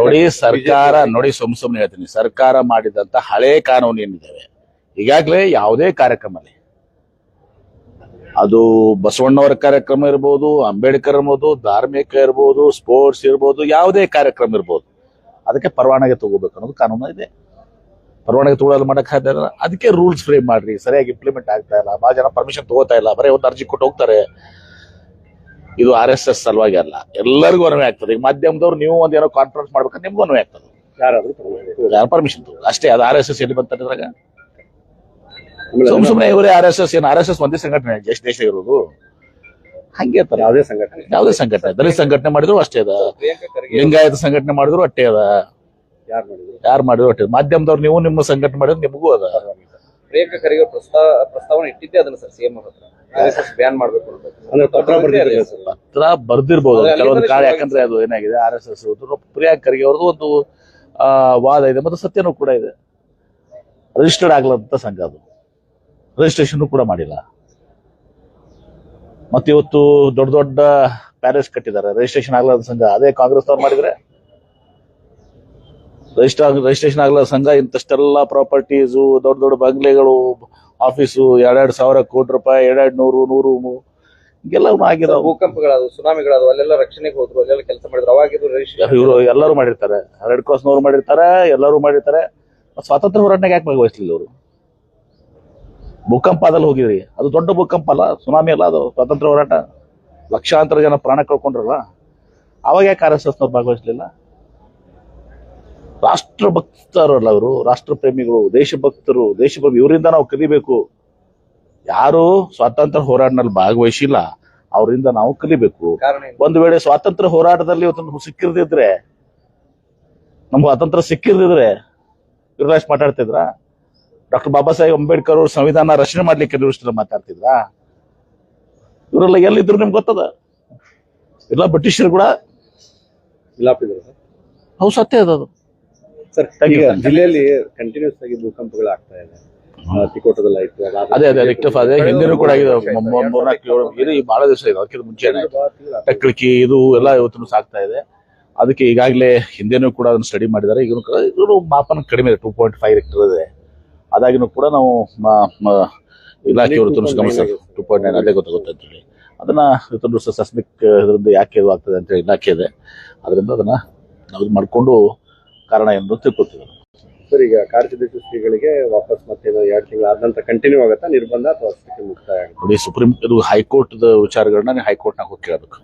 ನೋಡಿ ಸರ್ಕಾರ ನೋಡಿ ಸುಮ್ ಸುಮ್ನೆ ಹೇಳ್ತೀನಿ. ಸರ್ಕಾರ ಮಾಡಿದಂತ ಹಳೆ ಕಾನೂನು ಏನಿದ್ದಾವೆ ಈಗಾಗಲೇ ಯಾವುದೇ ಕಾರ್ಯಕ್ರಮದಲ್ಲಿ. ಅದು ಬಸವಣ್ಣವರ ಕಾರ್ಯಕ್ರಮ ಇರ್ಬೋದು ಅಂಬೇಡ್ಕರ್ ಇರ್ಬೋದು ಧಾರ್ಮಿಕ ಇರ್ಬೋದು ಸ್ಪೋರ್ಟ್ಸ್ ಇರ್ಬೋದು ಯಾವುದೇ ಕಾರ್ಯಕ್ರಮ ಇರ್ಬೋದು. ಅದಕ್ಕೆ ಪರವಾನಗಿ ತಗೋಬೇಕು ಅನ್ನೋದು ಕಾನೂನು ಇದೆ. ಪರವಾನಗಿ ತಗೊಳ್ಳಲು ಮಾಡಕ್ ಸಾಧ್ಯ ಇಲ್ಲ. ಅದಕ್ಕೆ ರೂಲ್ಸ್ ಫ್ರೇಮ್ ಮಾಡ್ರಿ. ಸರಿಯಾಗಿ ಇಂಪ್ಲಿಮೆಂಟ್ ಆಗ್ತಾ ಇಲ್ಲ. ಬಹಳ ಜನ ಪರ್ಮಿಷನ್ ತಗೋತಾ ಇಲ್ಲ. ಬರೀ ಒಂದು ಅರ್ಜಿ ಕೊಟ್ಟು ಹೋಗ್ತಾರೆ. ಇದು ಆರ್ ಎಸ್ ಎಸ್ ಸಲುವಾಗಿ ಅಲ್ಲ. ಎಲ್ಲರಿಗೂ ಅನ್ವಯ ಆಗ್ತದೆ. ಈಗ ಮಾಧ್ಯಮದವ್ರು ನೀವು ಒಂದೇನೋ ಕಾನ್ಫರೆನ್ಸ್ ಮಾಡ್ಬೇಕಂದ್ರೆ ನಿಮ್ಗೂ ಅನ್ವಯ ಆಗ್ತದೆ. ಯಾರಾದ್ರೂ ಪರ್ಮಿಷನ್ ಅಷ್ಟೇ ಅದು ಆರ್ ಎಸ್ ಎಸ್ ಎಲ್ಲಿ ಬಂತಾರೆ ಇದ್ರಾಗ? ಸುಮ್ ಸುಮ್ಮನೆ ಇವರೇ ಆರ್ ಎಸ್ ಎಸ್ ಏನು ಆರ್ ಎಸ್ ಎಸ್ ಒಂದೇ ಸಂಘಟನೆ ಎಷ್ಟು ದೇಶ ಇರೋದು? ಹಂಗೆ ಯಾವುದೇ ಸಂಘಟನೆ. ಯಾವುದೇ ಸಂಘಟನೆ ದಲಿತ ಸಂಘಟನೆ ಮಾಡಿದ್ರು ಅಷ್ಟೇ ಅದ. ಲಿಂಗಾಯತ ಸಂಘಟನೆ ಮಾಡಿದ್ರು ಅಷ್ಟೇ ಅದ. ಯಾರು ಮಾಡಿದ್ರು? ಯಾರು ಮಾಡಿದ್ರು ಅಷ್ಟೇ. ಮಾಧ್ಯಮದವ್ರು ನೀವು ನಿಮ್ಮ ಸಂಘಟನೆ ಮಾಡಿದ್ರು ನಿಮಗೂ ಅದ. ಪ್ರಿಯಾಂಕಾ ಖರ್ಗೆ ಪ್ರಸ್ತಾವ ಪ್ರಸ್ತಾವನೆ ಇಟ್ಟಿದ್ದೆ ಅದನ್ನ ಸರ್ ಸಿಎಂ ಹತ್ರ. ಬ್ಯಾನ್ ಮಾಡಬೇಕು. ಅಂದ್ರೆ ಪತ್ರ ಬರ್ದಿದ್ದಾರೆ ಸರ್ ಪತ್ರ ಬರ್ದಿರ್ಬೋದು. ಕೆಲವೊಂದು ಕಾರಣ ಯಾಕಂದ್ರೆ ಅದು ಏನಾಗಿದೆ? R S S Priyank Kharge ಅವ್ರದ್ದು ಒಂದು ಆ, ವಾದ ಇದೆ ಮತ್ತು ಸತ್ಯನೂ ಕೂಡ ಇದೆ. ರಿಜಿಸ್ಟರ್ಡ್ ಆಗ್ಲಂತ ಸಂಘ ಅದು. ರಿಜಿಸ್ಟ್ರೇಷನ್ ಕೂಡ ಮಾಡಿಲ್ಲ. ಮತ್ತೆ ಇವತ್ತು ದೊಡ್ಡ ದೊಡ್ಡ ಪ್ಯಾಲೇಸ್ ಕಟ್ಟಿದ್ದಾರೆ. ರಿಜಿಸ್ಟ್ರೇಷನ್ ಆಗ್ಲಾರ್ದ ಸಂಘ. ಅದೇ ಕಾಂಗ್ರೆಸ್ ಅವ್ರು ಮಾಡಿದ್ರೆ ರಿಜಿಸ್ಟರ್ ರಿಜಿಸ್ಟ್ರೇಷನ್ ಆಗಲ್ಲ. ಸಂಘ ಇಂತಷ್ಟೆಲ್ಲ ಪ್ರಾಪರ್ಟೀಸು ದೊಡ್ಡ ದೊಡ್ಡ ಬಂಗ್ಲೆಗಳು ಆಫೀಸು ಎರಡೆರಡು ಸಾವಿರ ಕೋಟಿ ರೂಪಾಯಿ ಎರಡೆರಡು ನೂರು ನೂರು ಮೂ- ಆಗಿರೋ ಭೂಕಂಪಗಳಾದವು ಸುನಾಮಿಗಳಾದವು ಅಲ್ಲೆಲ್ಲ ರಕ್ಷಣೆಗೆ ಹೋದ್ರು ಅಲ್ಲೆಲ್ಲ ಕೆಲಸ ಮಾಡಿದ್ರು. ಅವಾಗ ಇದು ರಿಜಿಸ್ಟ್ರೇಷನ್ ಇವರು ಎಲ್ಲರೂ ಮಾಡಿರ್ತಾರೆ. ರೆಡ್ ಕ್ರಾಸ್ನವ್ರು ಮಾಡಿರ್ತಾರೆ ಎಲ್ಲರೂ ಮಾಡಿರ್ತಾರೆ. ಸ್ವಾತಂತ್ರ್ಯ ಹೋರಾಟನಾಗ ಯಾಕೆ ಭಾಗವಹಿಸ್ಲಿಲ್ಲ ಅವರು ಭೂಕಂಪ ಅದಲ್ಲಿ ಹೋಗಿದ್ರಿ. ಅದು ದೊಡ್ಡ ಭೂಕಂಪ ಅಲ್ಲ ಸುನಾಮಿ ಅಲ್ಲ ಅದು ಸ್ವಾತಂತ್ರ್ಯ ಹೋರಾಟ. ಲಕ್ಷಾಂತರ ಜನ ಪ್ರಾಣ ಕಳ್ಕೊಂಡ್ರಲ್ಲ. ಅವಾಗ ಯಾಕೆ ಆರ್ ಎಸ್ ಎಸ್ನವ್ರು ಭಾಗವಹಿಸ್ಲಿಲ್ಲ? ರಾಷ್ಟ್ರ ಭಕ್ತರಲ್ಲ ಅವರು ರಾಷ್ಟ್ರ ಪ್ರೇಮಿಗಳು ದೇಶಭಕ್ತರು ದೇಶಪ್ರೇಮಿ ಇವರಿಂದ ನಾವು ಕಲಿಬೇಕು. ಯಾರು ಸ್ವಾತಂತ್ರ್ಯ ಹೋರಾಟದಲ್ಲಿ ಭಾಗವಹಿಸಿಲ್ಲ ಅವರಿಂದ ನಾವು ಕಲಿಬೇಕು. ಒಂದು ವೇಳೆ ಸ್ವಾತಂತ್ರ್ಯ ಹೋರಾಟದಲ್ಲಿ ಇವತ್ತು ಸಿಕ್ಕಿರದಿದ್ರೆ ನಮ್ಗೆ ಸ್ವಾತಂತ್ರ್ಯ ಸಿಕ್ಕಿರದಿದ್ರೆ ಯುವರಾಜ್ ಮಾತಾಡ್ತಿದ್ರ ಡಾಕ್ಟರ್ ಬಾಬಾ ಸಾಹೇಬ್ ಅಂಬೇಡ್ಕರ್ ಅವರು ಸಂವಿಧಾನ ರಚನೆ ಮಾಡ್ಲಿಕ್ಕೆ ದೃಷ್ಟಿಯಲ್ಲಿ ಮಾತಾಡ್ತಿದ್ರ? ಇವರೆಲ್ಲ ಎಲ್ಲಿದ್ರು ನಿಮ್ಗೆ ಗೊತ್ತದ? ಎಲ್ಲ ಬ್ರಿಟಿಷರು ಕೂಡ? ಇಲ್ಲ ಹೌದು ಸತ್ಯ ಅದು. ಸರ್ ಈಗ ಜಿಲ್ಲೆಯಲ್ಲಿ ಕಂಟಿನ್ಯೂಸ್ ಆಗಿ ಭೂಕಂಪಗಳು ಆಗ್ತಾ ಇದೆ. ಆ, ತಿಕೋಟದಲ್ಲಿ ಅದೇ ಅದೇ ರಿಕ್ಟಫ್ ಅದೇ ಹಿಂದಿನೂ ಕೂಡ ಆಗಿದೆ. ಮೂರ್ನಾಲ್ಕು ಏಳು ಇದು ಈ ಬಹಳ ದಿವಸ ಇದೆ. ಅದಕ್ಕಿಂತ ಮುಂಚೆನೆ ಟಕ್ಳಿಕಿ ಇದು ಎಲ್ಲ ಇವತ್ತು ಸಾಕ್ತಾ ಇದೆ. ಅದಕ್ಕೆ ಈಗಾಗಲೇ ಹಿಂದೆನೂ ಕೂಡ ಅದನ್ನು ಸ್ಟಡಿ ಮಾಡಿದ್ದಾರೆ. ಈಗ ಇವರು ಮಾಪನ ಕಡಿಮೆ ಇದೆ. ಟೂ ಪಾಯಿಂಟ್ ಫೈವ್ ರೆಕ್ಟರ್ ಇದೆ ಅದಾಗಿನೂ ಕೂಡ ನಾವು ಇಲಾಖೆಯವರು ಗಮನಿಸ್ತಾರೆ ಟೂ ಪಾಯಿಂಟ್ ನೈನ್ ಅದೇ ಗೊತ್ತಾಗುತ್ತೆ ಅಂತೇಳಿ ಅದನ್ನ ಇವತ್ತೊಂದು ಸಸ್ಮಿಕ್ ಇದರಿಂದ ಯಾಕೆ ಇದು ಆಗ್ತದೆ ಅಂತ ಹೇಳಿ ಇಲಾಖೆ ಇದೆ. ಅದರಿಂದ ಅದನ್ನ ನಾವು ಮಾಡಿಕೊಂಡು ಕಾರಣ ಎಂದು ತಿಳ್ಕೊತೀವಿ ಸರ್ ಈಗ ಕಾರ್ಯದರ್ಶಿ ಶ್ರೀಗಳಿಗೆ ವಾಪಸ್ ಮತ್ತೆ ಎರಡು ತಿಂಗಳು ಆದ ನಂತರ ಕಂಟಿನ್ಯೂ ಆಗುತ್ತಾ? ನಿರ್ಬಂಧ ಅಥವಾ ಅಷ್ಟಕ್ಕೆ ಮುಕ್ತಾಯ ಆಗುತ್ತೆ? ನೋಡಿ ಸುಪ್ರೀಂ ಇದು ಹೈಕೋರ್ಟ್ ವಿಚಾರಗಳನ್ನ ನೀವು ಹೈಕೋರ್ಟ್ನಾಗ ಹೋಗಿ ಕೇಳಬೇಕು.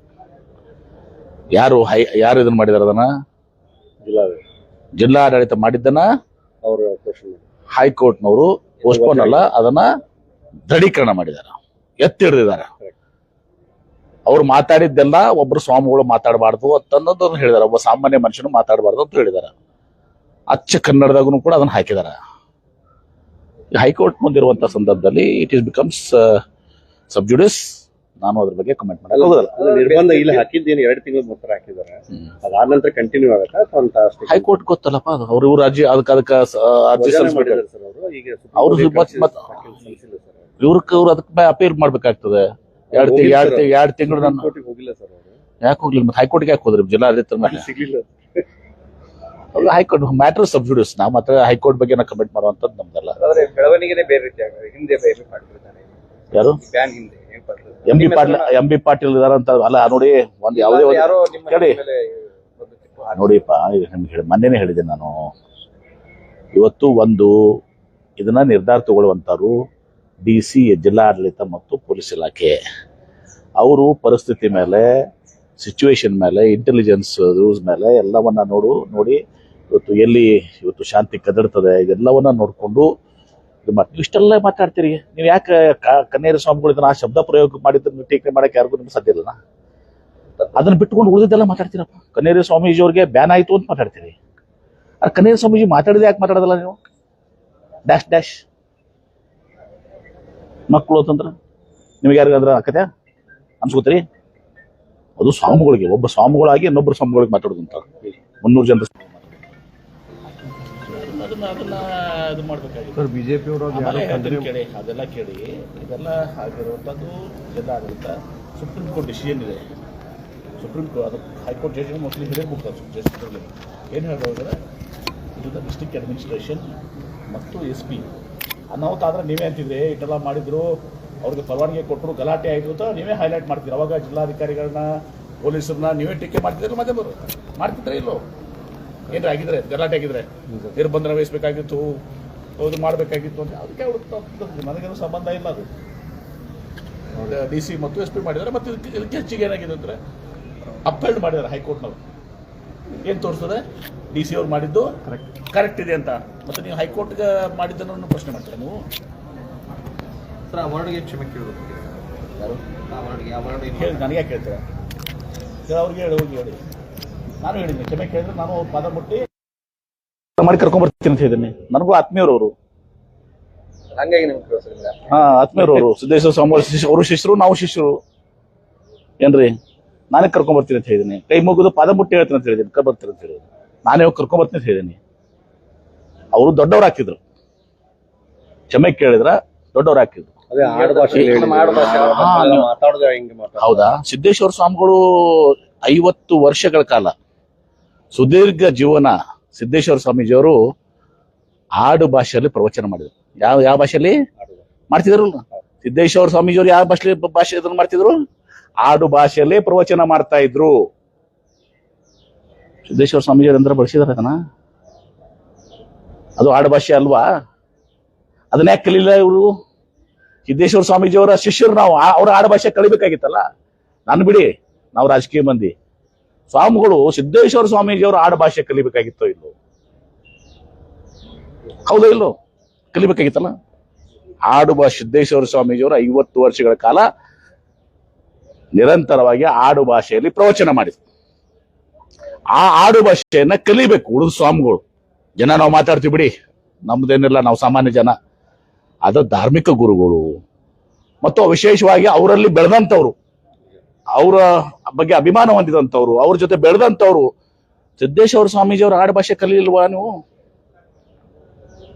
ಯಾರು ಹೈ ಯಾರು ಇದನ್ನ ಮಾಡಿದಾರೆ ಅದನ್ನ? ಜಿಲ್ಲಾ ಜಿಲ್ಲಾಡಳಿತ ಮಾಡಿದ್ದನ್ನ ಅವರು ಕ್ವಶನ್ ಹೈಕೋರ್ಟ್ನವರು ಪೋಸ್ಟ್ಪೋನ್ ಅಲ್ಲ ಅದನ್ನ ದೃಢೀಕರಣ ಮಾಡಿದ್ದಾರೆ. ಎತ್ತಿ ಹಿಡಿದಿದ್ದಾರೆ ಅವ್ರು ಮಾತಾಡಿದ್ದೆಲ್ಲ ಒಬ್ರು ಸ್ವಾಮಿಗಳು ಮಾತಾಡಬಾರ್ದು ಅಂತ ಅನ್ನೋದನ್ನ ಹೇಳಿದಾರೆ ಒಬ್ಬ ಸಾಮಾನ್ಯ ಮನುಷ್ಯನು ಮಾತಾಡಬಾರ್ದು ಅಂತ ಹೇಳಿದಾರೆ ಅಚ್ಚ ಕನ್ನಡದಾಗೂ ಕೂಡ ಅದನ್ನ ಹಾಕಿದ್ದಾರೆ ಹೈಕೋರ್ಟ್ ಮುಂದಿರುವಂತ ಸಂದರ್ಭದಲ್ಲಿ ಇಟ್ ಈಸ್ ಬಿಕಮ್ಸ್ ಸಬ್ಜುಡಿಸ್ ನಾನು ಅದ್ರ ಬಗ್ಗೆ ಕಮೆಂಟ್ ಮಾಡಲ್ಲ ನಿರ್ಬಂಧ ಇಲ್ಲಿ ಹಾಕಿದ್ದೇನು ಎರಡು ತಿಂಗಳು ಮೊತ್ತರ ಹಾಕಿದ್ದಾರೆ. ಅದಾದ ನಂತರ ಕಂಟಿನ್ಯೂ ಆಗುತ್ತಾ ಹೈಕೋರ್ಟ್ ಗೊತ್ತಲ್ಲಪ್ಪ ಅವ್ರ ಇವ್ರ ಅರ್ಜಿ ಅದಕ್ಕೆ ಅದಕ್ಕೆ ಅರ್ಜಿ ಅವರು. ಇವ್ರಕ್ಕೆ ಇವ್ರು ಅದಕ್ಕೆ ಅಪೀಲ್ ಮಾಡ್ಬೇಕಾಗ್ತದೆ. ಎರಡು ತಿಂಗಳು ಎರಡು ತಿಂಗಳು ಎರಡು ತಿಂಗಳು ನಾನು ಹೋಗಿಲ್ಲ ಸರ್ ಅವರು. ಯಾಕೆ ಹೋಗ್ಲಿಲ್ಲ? ಮತ್ತೆ ಹೈಕೋರ್ಟ್ಗೆ ಯಾಕೆ ಹೋದ್ರಿ? ಜಿಲ್ಲಾಡಳಿತ ಮೇಲೆ. ಸಿಗ್ಲಿಲ್ಲ. ಹೈಕೋರ್ಟ್ ಮ್ಯಾಟರ್ ಸಬ್ಜುಡಿಸ್ ನಾವು ಮಾತ್ರ ಹೈಕೋರ್ಟ್ ಬಗ್ಗೆ ಕಮೆಂಟ್ ಮಾಡುವಂತದ್ದು ನಮ್ದಲ್ಲ. ಆದ್ರೆ ಬೆಳವಣಿಗೆನೆ ಬೇರೆ ರೀತಿ ಆಗಿದೆ. ಹಿಂದೆ ಎಂ ಬಿ ಪಾಟೀಲ್ ಇದ್ದಾನೆ ಯಾರು ಬ್ಯಾನ್ ಹಿಂದೆ M Patil. M B Patil M B Patil ಇದಾರಂತ ಅಲ್ಲ ನೋಡಿ ಒಂದು ಯಾವುದೇ ಒಂದು ಯಾರೋ ನಿಮ್ಮ ಕೇಳಿ. ಮೇಲೆ ಒಂದು ಟಿಪ್ಪು ಹಾಕಿ- ನೋಡಿಪ್ಪ ಈಗ ನಿಮ್ಗೆ ಹೇಳಿ ಮೊನ್ನೆನೇ ಹೇಳಿದೆ ನಾನು. ಇವತ್ತು ಒಂದು ಇದನ್ನ ನಿರ್ಧಾರ ತಗೊಳ್ಳುವಂತರು ಡಿ ಸಿ ಜಿಲ್ಲಾಡಳಿತ ಮತ್ತು ಪೊಲೀಸ್ ಇಲಾಖೆ. ಅವರು ಪರಿಸ್ಥಿತಿ ಮೇಲೆ ಸಿಚುವೇಶನ್ ಮೇಲೆ ಇಂಟೆಲಿಜೆನ್ಸ್ ರೂಲ್ಸ್ ಮೇಲೆ ಎಲ್ಲವನ್ನ ನೋಡು ನೋಡಿ ಇವತ್ತು ಎಲ್ಲಿ ಇವತ್ತು ಶಾಂತಿ ಕದಡ್ತದೆ, ಇದೆಲ್ಲವನ್ನ ನೋಡಿಕೊಂಡು ಇದು ಮಾಡ್ತೀವಿ ಇಷ್ಟೆಲ್ಲ ಮಾತಾಡ್ತೀರಿ. ನೀವು ಯಾಕೆ ಕನ್ನೇರ ಸ್ವಾಮಿಗಳು ಇದನ್ನ ಆ ಶಬ್ದ ಪ್ರಯೋಗ ಮಾಡಿದ್ದನ್ನು ಟೀಕೆ ಮಾಡಕ್ಕೆ ಯಾರಿಗೂ ನಿಮ್ಗೆ ಸಾಧ್ಯ ಇಲ್ಲ ಅದನ್ನ ಬಿಟ್ಕೊಂಡು ಉಳಿದಿದ್ದೆಲ್ಲ ಮಾತಾಡ್ತೀರಪ್ಪ. ಕನ್ನೇರ ಸ್ವಾಮೀಜಿ ಅವ್ರಿಗೆ ಬ್ಯಾನ್ ಆಯ್ತು ಅಂತ ಮಾತಾಡ್ತೀರಿ. ಆ ಕನ್ನೇರ ಸ್ವಾಮೀಜಿ ಮಾತಾಡಿದ ಯಾಕೆ ಮಾತಾಡೋದಲ್ಲ ನೀವು? Dash dash. ಮಕ್ಕಳು ಅಂತಂದ್ರೆ ನಿಮ್ಗೆ ಯಾರಿಗಾದ್ರ ಆಕತೆ ಅನ್ಸ್ಕೋತೀರಿ? ಅದು ಸ್ವಾಮಿಗಳಿಗೆ, ಒಬ್ಬ ಸ್ವಾಮಿಗಳಾಗಿ ಇನ್ನೊಬ್ಬರು ಸ್ವಾಮಿಗಳಿಗೆ ಮಾತಾಡೋದು ಅಂತ ಮುನ್ನೂರು ಜನ ಅದನ್ನ ಇದು ಮಾಡ್ಬೇಕಾಗಿತ್ತು ಬಿಜೆಪಿ ಕೇಳಿ ಅದೆಲ್ಲ ಕೇಳಿ ಇದೆಲ್ಲ ಆಗಿರುವಂಥದ್ದು ಜಿಲ್ಲಾಡಳಿತ ಸುಪ್ರೀಂ ಕೋರ್ಟ್ ಡಿಸಿಷನ್ ಇದೆ. ಸುಪ್ರೀಂ ಕೋರ್ಟ್ ಅದು ಹೈಕೋರ್ಟ್ ಜಡ್ಜ್ ಮೋಸ್ಟ್ಲಿ ಹಿರಿಯ ಅದು ಜಸ್ಟಿಸ್ಗಳಲ್ಲಿ ಏನು ಹೇಳೋದ್ರೆ ಇದು ಡಿಸ್ಟಿಕ್ ಡಿಸ್ಟ್ರಿಕ್ಟ್ ಅಡ್ಮಿನಿಸ್ಟ್ರೇಷನ್ ಮತ್ತು ಎಸ್ ಪಿ ಅನಾಹುತ ಆದರೆ ನೀವೇ ಅಂತಿದ್ರೆ ಇಟ್ಟೆಲ್ಲ ಮಾಡಿದ್ರು ಅವ್ರಿಗೆ ಪರವಾನಗಿ ಕೊಟ್ಟರು ಗಲಾಟೆ ಆಯಿತು ಅಂತ ನೀವೇ ಹೈಲೈಟ್ ಮಾಡ್ತೀರಿ. ಅವಾಗ ಜಿಲ್ಲಾಧಿಕಾರಿಗಳನ್ನ ಪೊಲೀಸರನ್ನ ನೀವೇ ಟೀಕೆ ಮಾಡ್ತಿದ್ರಲ್ಲ ಮಾಧ್ಯಮರು? ಮಾಡ್ತಿದ್ರೆ ಇಲ್ಲೋ? ಏನ್ರ ಆಗಿದ್ರೆ ಗಲಾಟೆ ಆಗಿದ್ರೆ ನಿರ್ಬಂಧನ ವಹಿಸ್ಬೇಕಾಗಿತ್ತು ಅದು ಮಾಡಬೇಕಾಗಿತ್ತು ಅಂತ ಅದಕ್ಕೆ ನನಗೇನು ಸಂಬಂಧ ಇಲ್ಲ ಅದು. ಡಿ ಸಿ ಮತ್ತು ಎಸ್ ಪಿ ಮಾಡಿದ್ದಾರೆ ಮತ್ತು ಇದಕ್ಕೆ ಹೆಚ್ಚಿಗೆ ಏನಾಗಿದೆ ಅಂದರೆ ಅಪೆಲ್ಡ್ ಮಾಡಿದ್ದಾರೆ ಹೈಕೋರ್ಟ್ನವರು. ಏನು ತೋರಿಸ್ತದೆ? ಡಿ ಸಿ ಅವ್ರು ಮಾಡಿದ್ದು ಕರೆಕ್ಟ್ ಇದೆ ಅಂತ. ಮತ್ತು ನೀವು ಹೈಕೋರ್ಟ್ಗೆ ಮಾಡಿದ್ದನ್ನು ಪ್ರಶ್ನೆ ಮಾಡ್ತೀರಾ ನೀವು? ಸರ್ ಆ ವರ್ಡ್ಗೆ ಕ್ಷಮೆ ಕೇಳಬೇಕು ಯಾರು? ಆ ವರ್ಡ್ಗೆ ವರ್ಡ್ ನನಗೆ ಹೇಳಿ ಅವ್ರಿಗೆ ಹೇಳಿ ಹೋಗಿ ಹೇಳಿ. ನಾನು ಹೇಳಿದ್ದೆ ಕ್ಷಮೆ ಕೇಳಿದ್ರೆ ನಾನು ಅವ್ರ ಪಾದ ಮುಟ್ಟಿ ಮಾಡಿ ಕರ್ಕೊಂಡ್ಬರ್ತೀನಿ ಅಂತ ಹೇಳಿದ್ದೀನಿ ನನಗೂ ಆತ್ಮೀಯರು ಅವರು ಹಂಗಾಗಿ ನಿಮ್ಗೆ ಹಾ ಆತ್ಮೀಯರು ಅವರು ಸಿದ್ದೇಶ್ವರ ಸ್ವಾಮಿ ಅವ್ರ ಶಿಷ್ಯ ಅವರು ಶಿಷ್ಯರು ನಾವು ಶಿಷ್ಯರು. ಏನ್ರಿ? ನಾನೇ ಕರ್ಕೊಂಡ್ಬರ್ತೀನಿ ಅಂತ ಹೇಳಿದ್ದೀನಿ ಕೈ ಮುಗಿದು ಪಾದ ಮುಟ್ಟಿ ಹೇಳ್ತೀನಿ ಅಂತ ಹೇಳಿದ್ದೀನಿ ಕರ್ಬರ್ತೀನಿ ಅಂತ ಹೇಳಿದ್ದೀನಿ ನಾನೇ ಹೋಗಿ ಕರ್ಕೊಂಬರ್ತೀನಿ ಅಂತ ಹೇಳಿದ್ದೀನಿ ಅವರು ದೊಡ್ಡವ್ರು ಹಾಕಿದ್ರು. ಕ್ಷಮೆ ಕೇಳಿದ್ರ ದೊಡ್ಡವ್ರು ಹಾಕಿದ್ರು. ಹೌದಾ? ಸಿದ್ದೇಶ್ವರ ಸ್ವಾಮಿಗಳು ಐವತ್ತು ವರ್ಷಗಳ ಕಾಲ ಸುದೀರ್ಘ ಜೀವನ ಸಿದ್ದೇಶ್ವರ ಸ್ವಾಮೀಜಿಯವರು ಆಡು ಭಾಷೆಯಲ್ಲಿ ಪ್ರವಚನ ಮಾಡಿದ್ರು. ಯಾವ ಯಾವ ಭಾಷೆಯಲ್ಲಿ? ಮಾಡ್ತಿದ್ರು ಸಿದ್ದೇಶ್ವರ ಸ್ವಾಮೀಜಿಯವರು ಯಾವ ಭಾಷೆ ಭಾಷೆ ಮಾಡ್ತಿದ್ರು? ಆಡು ಭಾಷೆಯಲ್ಲೇ ಪ್ರವಚನ ಮಾಡ್ತಾ ಇದ್ರು. ಸಿದ್ದೇಶ್ವರ ಸ್ವಾಮೀಜಿಯವರು ಅಂದ್ರೆ ಬಳಸಿದಾರೆ ಅದನ್ನ? ಅದು ಆಡು ಭಾಷೆ ಅಲ್ವಾ? ಅದನ್ನ ಯಾಕೆ ಕಲಿಲ್ಲ ಇವರು? ಸಿದ್ದೇಶ್ವರ ಸ್ವಾಮೀಜಿಯವರ ಶಿಷ್ಯರು ನಾವು ಅವರ ಆಡು ಭಾಷೆ ಕಲಿಬೇಕಾಗಿತ್ತಲ್ಲ? ನಾನು ಬಿಡಿ, ನಾವು ರಾಜಕೀಯ ಮಂದಿ. ಸ್ವಾಮಿಗಳು ಸಿದ್ದೇಶ್ವರ ಸ್ವಾಮೀಜಿಯವರು ಆಡ ಭಾಷೆ ಕಲಿಬೇಕಾಗಿತ್ತೋ ಇಲ್ಲೋ? ಹೌದಾ ಇಲ್ಲೋ? ಕಲಿಬೇಕಾಗಿತ್ತಲ್ಲ? ಆಡು ಭಾಷೆ, ಸಿದ್ದೇಶ್ವರ ಸ್ವಾಮೀಜಿಯವರು ಐವತ್ತು ವರ್ಷಗಳ ಕಾಲ ನಿರಂತರವಾಗಿ ಆಡು ಭಾಷೆಯಲ್ಲಿ ಪ್ರವಚನ ಮಾಡಿದ್ರು. ಆ ಆಡು ಭಾಷೆಯನ್ನ ಕಲಿಬೇಕು ಉಳಿದ ಸ್ವಾಮಿಗಳು. ಜನ ನಾವು ಮಾತಾಡ್ತೀವಿ ಬಿಡಿ. ನಮ್ದೇನಿಲ್ಲ, ನಾವು ಸಾಮಾನ್ಯ ಜನ. ಅದು ಧಾರ್ಮಿಕ ಗುರುಗಳು. ಮತ್ತು ವಿಶೇಷವಾಗಿ ಅವರಲ್ಲಿ ಬೆಳೆದಂಥವ್ರು. ಅವರ ಬಗ್ಗೆ ಅಭಿಮಾನ ಹೊಂದಿದಂಥವ್ರು, ಅವ್ರ ಜೊತೆ ಬೆಳೆದಂಥವ್ರು ಸಿದ್ದೇಶ್ವರ ಸ್ವಾಮೀಜಿ ಅವರ ಆಡುಭಾಷೆ ಕಲಿಲ್ವಾ ನೀವು?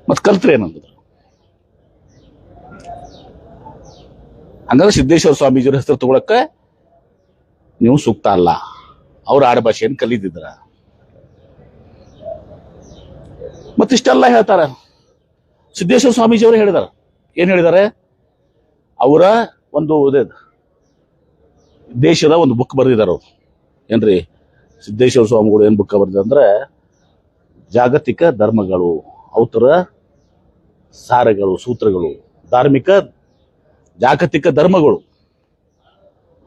ಮತ್ತೆ ಕಲ್ತ್ರಿ ಏನಂದ್ರೆ ಹಂಗಂದ್ರೆ ಸಿದ್ದೇಶ್ವರ ಸ್ವಾಮೀಜಿಯವ್ರ ಹೆಸರು ತಗೊಳಕ್ಕೆ ನೀವು ಸೂಕ್ತ ಅಲ್ಲ. ಅವ್ರ ಆಡುಭಾಷೆಯನ್ನು ಕಲಿತಿದ್ರ. ಮತ್ತಿಷ್ಟೆಲ್ಲ ಹೇಳ್ತಾರ. ಸಿದ್ದೇಶ್ವರ ಸ್ವಾಮೀಜಿಯವರು ಹೇಳಿದಾರ. ಏನು ಹೇಳಿದ್ದಾರೆ ಅವರ ಒಂದು ದೇಶದ ಒಂದು ಬುಕ್ ಬರೆದಿದ್ದಾರೆ ಅವರು. ಏನ್ರಿ? ಸಿದ್ದೇಶ್ವರ ಸ್ವಾಮಿಗಳು ಏನ್ ಬುಕ್ ಅಂದ್ರೆ, ಜಾಗತಿಕ ಧರ್ಮಗಳು ಅವತರ ಸಾರಗಳು, ಸೂತ್ರಗಳು, ಧಾರ್ಮಿಕ ಜಾಗತಿಕ ಧರ್ಮಗಳು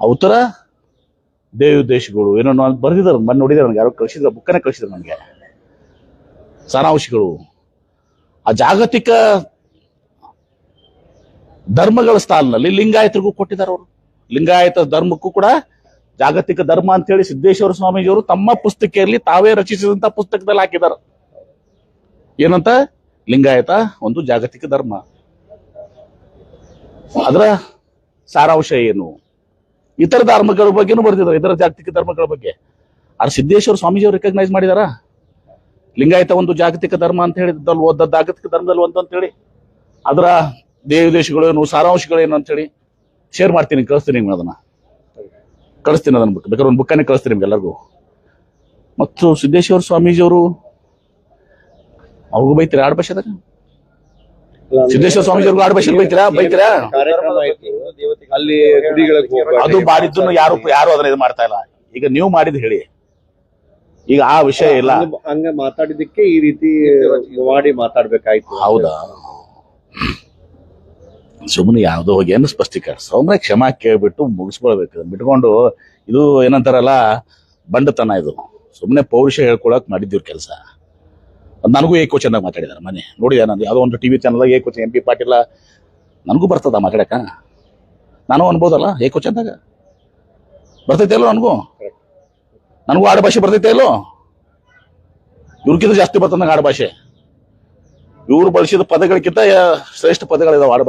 ಅವತರ ದೇವ ದೇಶಗಳು ಏನೋ ನಾನು ಬರೆದಿದ್ದಾರೆ ಮನೆ ನೋಡಿದ್ದಾರೆ ನನಗೆ, ಯಾರೋ ಕಳಿಸಿದ್ರು ಬುಕ್ಕನೇ ಕಳಿಸಿದ್ರು ನನಗೆ. ಸಾರಾಂಶಗಳು. ಆ ಜಾಗತಿಕ ಧರ್ಮಗಳ ಸ್ಥಾನದಲ್ಲಿ ಲಿಂಗಾಯತರಿಗೂ ಕೊಟ್ಟಿದ್ದಾರೆ ಅವರು. ಲಿಂಗಾಯತ ಧರ್ಮಕ್ಕೂ ಕೂಡ ಜಾಗತಿಕ ಧರ್ಮ ಅಂತ ಹೇಳಿ ಸಿದ್ದೇಶ್ವರ ಸ್ವಾಮೀಜಿಯವರು ತಮ್ಮ ಪುಸ್ತಕೆಯಲ್ಲಿ ತಾವೇ ರಚಿಸಿದಂತ ಪುಸ್ತಕದಲ್ಲಿ ಹಾಕಿದ್ದಾರೆ. ಏನಂತ? ಲಿಂಗಾಯತ ಒಂದು ಜಾಗತಿಕ ಧರ್ಮ. ಅದರ ಸಾರಾಂಶ ಏನು? ಇತರ ಧರ್ಮಗಳ ಬಗ್ಗೆನೂ ಬರ್ತಿದ್ರು ಇತರ ಜಾಗತಿಕ ಧರ್ಮಗಳ ಬಗ್ಗೆ. ಆದ್ರೆ ಸಿದ್ದೇಶ್ವರ ಸ್ವಾಮೀಜಿಯವರು ರೆಕಗ್ನೈಸ್ ಮಾಡಿದಾರ? ಲಿಂಗಾಯತ ಒಂದು ಜಾಗತಿಕ ಧರ್ಮ ಅಂತ ಹೇಳಿದ್ದಲ್ಲಿ ಓದ ಜಾಗತಿಕ ಧರ್ಮದಲ್ಲಿ ಒಂದು ಅಂತ ಹೇಳಿ ಅದರ ದೇವ ದೇಶಗಳೇನು ಸಾರಾಂಶಗಳೇನು ಅಂತ ಹೇಳಿ ಶೇರ್ ಮಾಡ್ತೀನಿ ಕಳಿಸ್ತೀನಿ ನಿಮ್ಗೆ ಅದನ್ನ. ಕಳಿಸ್ತೀನಿ ಅದನ್ನ ಬುಕ್ ಬೇಕಾದ್ರೆ ಒಂದು ಬುಕ್ಕನ್ನೇ ಕಳಿಸ್ತೀನಿ ನಿಮ್ಗೆ ಎಲ್ಲರಿಗೂ. ಮತ್ತು ಸಿದ್ದೇಶ್ವರ ಸ್ವಾಮೀಜಿಯವರು ಅವ್ರಿಗೂ ಬೈತೀರಾ? ಆಡ್ ಭಾಷೆದಾಗ ಸಿದ್ದೇಶ್ವರ ಸ್ವಾಮೀಜಿಯವ್ರಿಗೂ ಆಡ್ ಭಾಷೆ ಬೈತೀರಾ? ಬೈತೀರಾ? ಅಲ್ಲಿ. ಅದು ಮಾಡಿದ್ದು ಯಾರು ಯಾರು ಅದನ್ನ ಇದು ಮಾಡ್ತಾ ಇಲ್ಲ? ಈಗ ನೀವು ಮಾಡಿದ್ ಹೇಳಿ. ಈಗ ಆ ವಿಷಯ ಇಲ್ಲ. ಹಂಗ- ಮಾತಾಡಿದಕ್ಕೆ ಮಾತಾಡಿದ್ದಕ್ಕೆ ಈ ರೀತಿ ಮಾಡಿ ಮಾತಾಡ್ಬೇಕಾಯ್ತು. ಹೌದಾ? ಸುಮ್ಮನೆ ಯಾವುದೋ ಹೋಗಿ ಏನು ಸ್ಪಷ್ಟೀಕರಣ. ಸುಮ್ಮನೆ ಕ್ಷಮಾ ಕೇಳ್ಬಿಟ್ಟು ಮುಗಿಸ್ಕೊಳ್ಬೇಕು. ಬಿಟ್ಕೊಂಡು ಇದು ಏನಂತಾರಲ್ಲ, ಬಂಡತನ ಇದು. ಸುಮ್ಮನೆ ಪೌರುಷ ಹೇಳ್ಕೊಳಕ್ ಮಾಡಿದ್ದೀವ್ರ ಕೆಲಸ. ನನಗೂ ಏಕೋ ಚೆನ್ನಾಗಿ ಮಾತಾಡಿದಾರೆ ಮನೆ. ನೋಡಿದೆ ನಾನು ಯಾವುದೋ ಒಂದು ಟಿವಿ ಚಾನಲ್ ಏಕೋ ಎಂ ಪಿ ಪಾಟೀಲ. ನನಗೂ ಬರ್ತದ ಮಾತಾಡಕ? ನಾನು ಅನ್ಬೋದಲ್ಲ, ಏಕೋ ಚಂದಾಗ? ಬರ್ತೈತೆ ಅಲ್ಲೋ ನನಗೂ? ನನಗೂ ಆಡು ಭಾಷೆ ಬರ್ತೈತೆ ಅಲ್ಲೋ? ಇವ್ರಿಗಿಂತ ಜಾಸ್ತಿ ಬರ್ತದೆ ನಂಗೆ ಆಡು ಭಾಷೆ. ಇವ್ರು ಬಳಸಿದ ಪದಗಳಿಗಿಂತ ಶ್ರೇಷ್ಠ ಪದಗಳಿದಾವೆ ಆಡು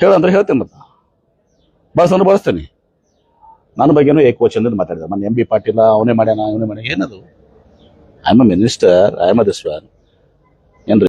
ಹೇಳಂದ್ರೆ ಹೇಳ್ತೇನೆ ಮತ್ತೆ. ಬಳಸಂದ್ರೆ ಬಳಸ್ತೇನೆ. ನನ್ನ ಬಗ್ಗೆನೂ ಏಕವಚನದಿಂದ ಮಾತಾಡಿದ. ಮೊನ್ನೆ ಎಂ ಬಿ ಪಾಟೀಲ, ಅವನೇ ಮಾಡ್ಯಾನ ಅವನೇ ಮಾಡ್ಯಾನ, ಏನದು? I am a minister I am a this one